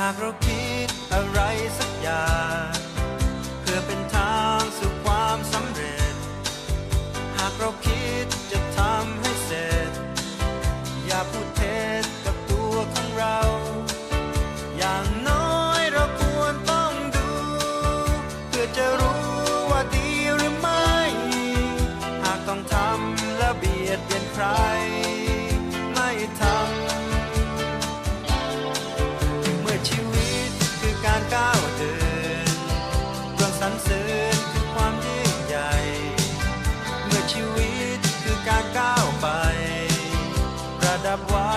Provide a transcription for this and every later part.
หากเราคิดอะไรสักอย่าง เพื่อเป็นทางสู่ความสำเร็จ หากเราคิดจะทำให้เสร็จ อย่าพูดเท็จกับตัวของเรา อย่างน้อยเราควรต้องดู เพื่อจะรู้ว่าดีหรือไม่ หากต้องทำและเบียดเบียนใคร สรรเสริญคือความยิ่งใหญ่ เมื่อชีวิตคือการก้าวไปประดับไว้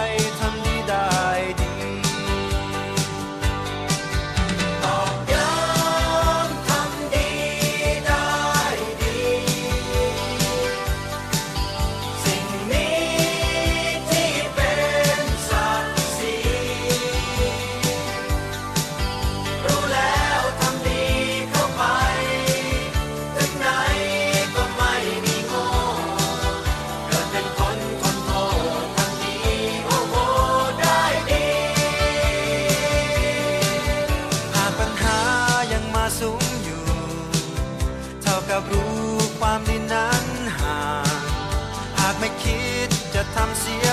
ความดีนั้นห่างหากไม่คิดจะทำเสีย